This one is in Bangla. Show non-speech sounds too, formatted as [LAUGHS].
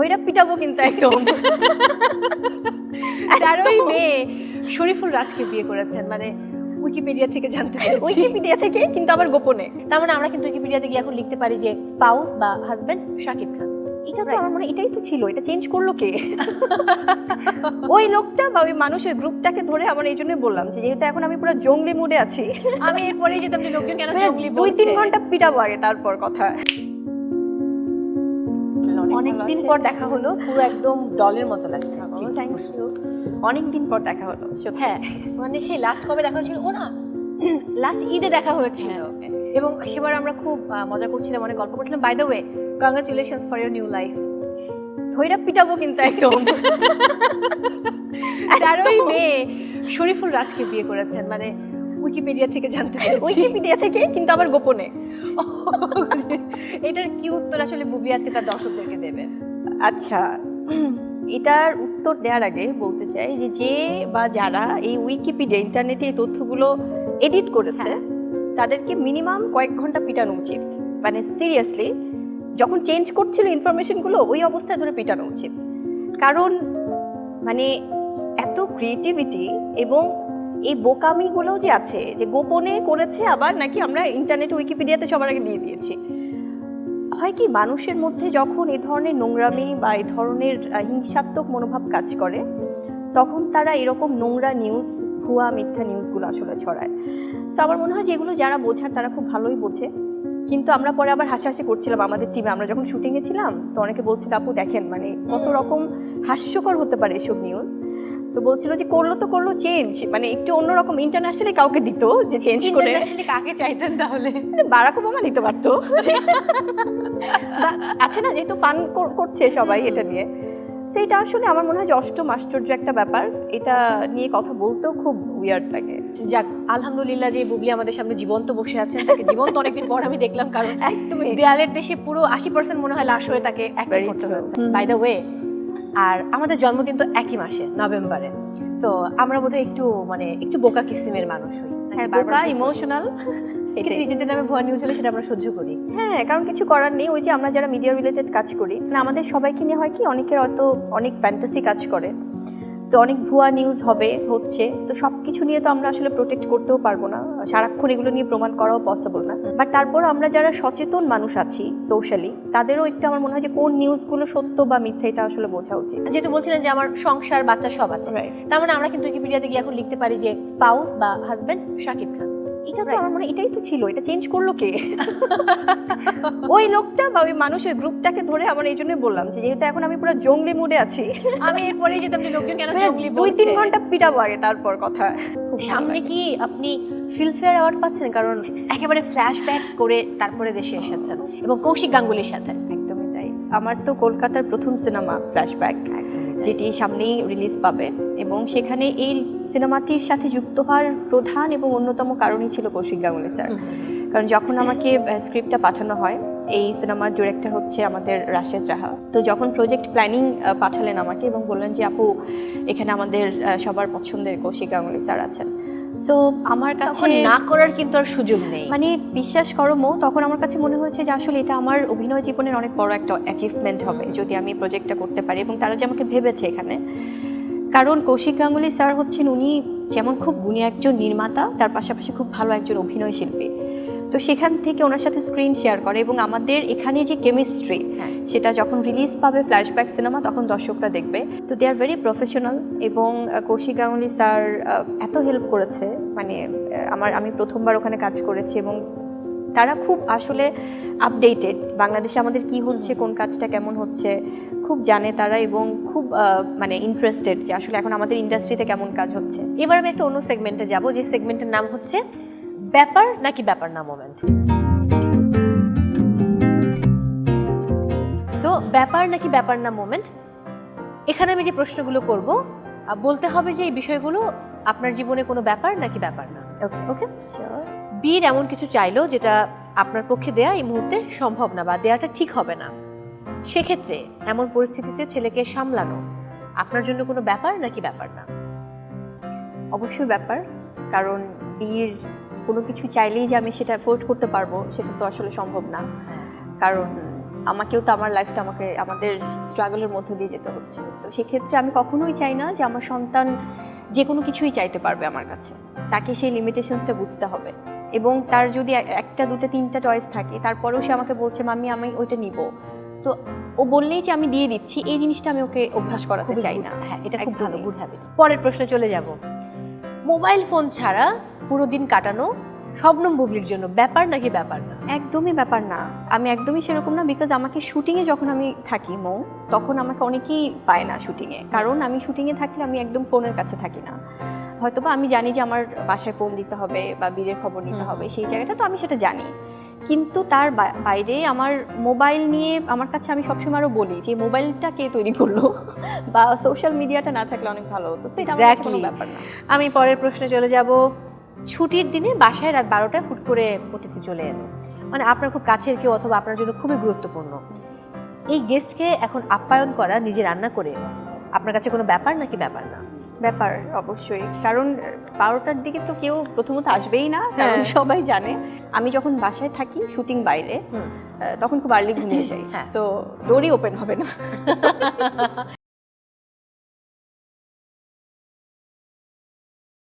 ধৈরা পিটাবো কিন্তু একদম। [LAUGHS] তেরোই মে শরীফুল রাজকে বিয়ে করেছেন মানে উইকিপিডিয়া থেকে জানতে পেরেছি। [LAUGHS] উইকিপিডিয়া থেকে কিন্তু আবার গোপনে। তার মানে আমরা কিন্তু উইকিপিডিয়াতে গিয়ে এখন লিখতে পারি যে স্পাউস বা হাজবেন্ড শাকিব খান। এটা তো আমার মনে এটাই তো ছিল এটা চেঞ্জ করল কে? [LAUGHS] ওই লোকটা বা ওই মানুষের গ্রুপটাকে ধরে আমার এই জন্যই বললাম যে যেহেতু এখন আমি পুরো জঙ্গলি মুডে আছি। আমি এরপরেই যেতাম যে লোকজন কেন জঙ্গলি দুই তিন ঘণ্টা পিটাবো আগে তারপর কথা। অনেকদিন পর দেখা হলো পুরো একদম ডলের মতো লাগছে। থ্যাংক ইউ অনেক দিন পর দেখা হলো। হ্যাঁ মানে সেই লাস্ট কবে দেখা হয়েছিল? ও না [CLEARS THROAT] লাস্ট ঈদে দেখা হয়েছিল। এবং সেবার আমরা খুব মজা করছিলাম অনেক গল্প করছিলাম। By the way congratulations for your new life ধৈরা পিটাবো কিন্তু একদম। [LAUGHS] তেরোই মে শরীফুল রাজকে বিয়ে করেছেন। মানে উইকিপিডিয়া থেকে জানতে [LAUGHS] পেরেছি। উইকিপিডিয়া থেকে কিন্তু আবার গোপনে। এটার কি উত্তর আসলে বুবলি আজকে তার দর্শকদেরকে দেবে? আচ্ছা এটার উত্তর দেওয়ার আগে বলতে চাই যে যে বা যারা এই উইকিপিডিয়া ইন্টারনেটে এই তথ্যগুলো এডিট করেছে তাদেরকে মিনিমাম কয়েক ঘণ্টা পিটানো উচিত। মানে সিরিয়াসলি যখন চেঞ্জ করছিল ইনফরমেশনগুলো ওই অবস্থায় ধরে পিটানো উচিত। কারণ মানে এত ক্রিয়েটিভিটি এবং এই বোকামিগুলো যে আছে, যে গোপনে করেছে আবার নাকি আমরা ইন্টারনেট উইকিপিডিয়াতে সবার আগে দিয়ে দিয়েছি। হয় কি মানুষের মধ্যে যখন এ ধরনের নোংরামি বা এ ধরনের হিংসাত্মক মনোভাব কাজ করে, তখন তারা এরকম নোংরা নিউজ ভুয়া, মিথ্যা নিউজগুলো আসলে ছড়ায়। সো আমার মনে হয় যে এগুলো যারা বোঝার তারা খুব ভালোই বোঝে। কিন্তু আমরা পরে আবার হাসাহাসি করছিলাম আমাদের টিমে আমরা যখন শুটিংয়ে ছিলাম, তো অনেকে বলছিল, আপু দেখেন মানে কত রকম হাস্যকর হতে পারে এসব নিউজ তো বলছিল যে করল তো করল চেঞ্জ মানে একটু অন্যরকম ইন্টারন্যাশনালি কাউকে দিত যে চেঞ্জ করে কাকে চাইতেন তাহলে? বারাক ওবামা দিতে পারতো। আছে না যেহেতু ফান করছে সবাই এটা নিয়ে। সো এটা আসলে আমার মনে হয় যে অষ্টম আশ্চর্য একটা ব্যাপার। এটা নিয়ে কথা বলতেও খুব উইয়ার্ড লাগে। যাক আলহামদুলিল্লাহ যে বুবলি আমাদের সামনে জীবন্ত বসে আছেন তাকে জীবন্ত অনেকদিন পর আমি দেখলাম কারণ [LAUGHS] একদমই। দেয়ালের দেশে পুরো আশি পার্সেন্ট মনে হয় লাশ হয়ে তাকে করতে হয়েছে। বাই দ্য ওয়ে আর আমাদের জন্মদিন তো একই মাসে নভেম্বরে। সো আমরা বোধহয় একটু মানে একটু বোকা কিসিমের মানুষ হই। হ্যাঁ বোকা ইমোশনাল কিন্তু নিজেদের নামে ভুয়া নিউজ হলে সেটা আমরা সহ্য করি। হ্যাঁ কারণ কিছু করার নেই। ওই যে আমরা যারা মিডিয়া রিলেটেড কাজ করি না আমাদের সবাইকে নিয়ে হয় কি অনেকের অত অনেক ফ্যান্টাসি কাজ করে। তো অনেক ভুয়া নিউজ হবে হচ্ছে। তো সব কিছু নিয়ে তো আমরা আসলে প্রোটেক্ট করতেও পারব না। সারাক্ষণ এগুলো নিয়ে প্রমাণ করাও পসিবল না। বাট তারপর আমরা যারা সচেতন মানুষ আছি সোশ্যালি তাদেরও একটু আমার মনে হয় যে কোন নিউজগুলো সত্য বা মিথ্যা এটা আসলে বোঝা উচিত। যেহেতু বলছিলেন যে আমার সংসার বাচ্চা সব আছে. তার মানে আমরা কিন্তু উইকিপিডিয়াতে গিয়ে এখন লিখতে পারি যে স্পাউস বা হাজব্যান্ড শাকিব খান। এটা তো আমার মনে এটাই তো ছিল এটা চেঞ্জ করল কে? [LAUGHS] ওই লোকটা বা ওই মানুষ ওই গ্রুপটাকে ধরে আমার এই জন্যই বললাম যে যেহেতু এখন আমি পুরো জঙ্গলি মুডে আছি। আমি এরপরেই যেতাম যে লোকজন কেন জঙ্গলি দুই তিন ঘণ্টা পিটাবো আগে তারপর কথা। সামনে কি আপনি ফিল্মফেয়ার অ্যাওয়ার্ড পাচ্ছেন? কারণ একেবারে ফ্ল্যাশব্যাক করে তারপরে দেশে এসেছেন এবং কৌশিক গাঙ্গুলির সাথে। একদমই তাই। আমার তো কলকাতার প্রথম সিনেমা ফ্ল্যাশব্যাক যেটি সামনেই রিলিজ পাবে। এবং সেখানে এই সিনেমাটির সাথে যুক্ত হওয়ার প্রধান এবং অন্যতম কারণই ছিল কৌশিক গাঙ্গুলি স্যার। কারণ যখন আমাকে স্ক্রিপ্টটা পাঠানো হয় এই সিনেমার ডিরেক্টর হচ্ছে আমাদের রাশেদ রাহা। তো যখন প্রজেক্ট প্ল্যানিং পাঠালেন আমাকে এবং বললেন যে আপু এখানে আমাদের সবার পছন্দের কৌশিক গাঙ্গুলি স্যার আছেন। সো আমার কাছে না করার কিন্তু আর সুযোগ নেই। মানে বিশ্বাস করো মো তখন আমার কাছে মনে হয়েছে যে আসলে এটা আমার অভিনয় জীবনের অনেক বড় একটা অ্যাচিভমেন্ট হবে যদি আমি প্রজেক্টটা করতে পারি এবং তারা যে আমাকে ভেবেছে এখানে। কারণ কৌশিক গাঙ্গুলি স্যার হচ্ছেন উনি যেমন খুব গুণী একজন নির্মাতা তার পাশাপাশি খুব ভালো একজন অভিনয় শিল্পী। তো সেখান থেকে ওনার সাথে স্ক্রিন শেয়ার করে এবং আমাদের এখানে যে কেমিস্ট্রি হ্যাঁ। সেটা যখন রিলিজ পাবে ফ্ল্যাশব্যাক সিনেমা তখন দর্শকরা দেখবে। তো দে আর ভেরি প্রফেশনাল এবং কৌশিক গাঙ্গুলি স্যার এত হেল্প করেছে। মানে আমার আমি প্রথমবার ওখানে কাজ করেছি এবং তারা খুব আসলে আপডেটেড বাংলাদেশে আমাদের কি হচ্ছে কোন কাজটা কেমন হচ্ছে খুব জানে তারা এবং খুব মানে ইন্টারেস্টেড যে আসলে এখন আমাদের ইন্ডাস্ট্রিতে কেমন কাজ হচ্ছে। এবার আমি একটা অন্য সেগমেন্টে যাব যে সেগমেন্টের নাম হচ্ছে ব্যাপার নাকি ব্যাপার না মোমেন্ট সো ব্যাপার নাকি ব্যাপার না মোমেন্ট এখানে আমি যে প্রশ্নগুলো করব বলতে হবে যে এই বিষয়গুলো আপনার জীবনে কোনো ব্যাপার নাকি ব্যাপার না? ওকে ওকে বীর এমন কিছু চাইলো যেটা আপনার পক্ষে দেয়া এই মুহূর্তে সম্ভব না বা দেয়াটা ঠিক হবে না। সেক্ষেত্রে এমন পরিস্থিতিতে ছেলেকে সামলানো আপনার জন্য কোনো ব্যাপার নাকি ব্যাপার না? অবশ্যই ব্যাপার কারণ বিয়ের কোনো কিছু চাইলেই যে আমি সেটা অ্যাফোর্ড করতে পারব সেটা তো আসলে সম্ভব না। কারণ আমাকেও তো আমার লাইফটা আমাকে আমাদের স্ট্রাগলের মধ্যে দিয়ে যেতে হচ্ছে। তো সেক্ষেত্রে আমি কখনোই চাই না যে আমার সন্তান যে কোনো কিছুই চাইতে পারবে আমার কাছে। তাকে সেই লিমিটেশনসটা বুঝতে হবে। এবং তার যদি একটা দুটো তিনটা চয়েস থাকে তারপরেও সে আমাকে বলছে মাম্মি আমি ওইটা নিব। তো ও বললেই যে আমি দিয়ে দিচ্ছি এই জিনিসটা আমি ওকে অভ্যাস করাতে চাই না। হ্যাঁ এটা খুব ভালো। গুড হ্যাবিট পরের প্রশ্নে চলে যাব। মোবাইল ফোন ছাড়া পুরো দিন কাটানো শবনম বুবলির জন্য। ব্যাপার নাকি ব্যাপার না? একদমই ব্যাপার না। আমি একদমই সেরকম না বিকজ আমাকে শুটিংয়ে যখন আমি থাকি মৌ তখন আমাকে অনেকেই পায় না শুটিংয়ে কারণ আমি শুটিংয়ে থাকলে আমি একদম ফোনের কাছে থাকি না। হয়তোবা আমি জানি যে আমার বাসায় ফোন দিতে হবে বা বীরের খবর নিতে হবে সেই জায়গাটা তো আমি সেটা জানি। কিন্তু তার বাইরে আমার মোবাইল নিয়ে আমার কাছে আমি সবসময় আরও বলি যে মোবাইলটা কে তৈরি করল? [LAUGHS] বা সোশ্যাল মিডিয়াটা না থাকলে অনেক ভালো হতো। সেটা আমার কোনো ব্যাপার না। আমি পরের প্রশ্নে চলে যাব। ছুটির দিনে বাসায় রাত বারোটায় হুট করে অতিথি চলে এলো। মানে আপনার খুব কাছের কেউ অথবা আপনার জন্য খুবই গুরুত্বপূর্ণ। এই গেস্টকে এখন আপ্যায়ন করা নিজে রান্না করে আপনার কাছে কোনো ব্যাপার নাকি ব্যাপার না? ব্যাপার অবশ্যই। কারণ বারোটার দিকে তো কেউ প্রথমত আসবেই না কারণ হ্যাঁ। সবাই জানে। আমি যখন বাসায় থাকি শুটিং বাইরে তখন খুব আর্লি ঘুমিয়ে যাই। হ্যাঁ। সো ডোরই ওপেন হবে না। [LAUGHS]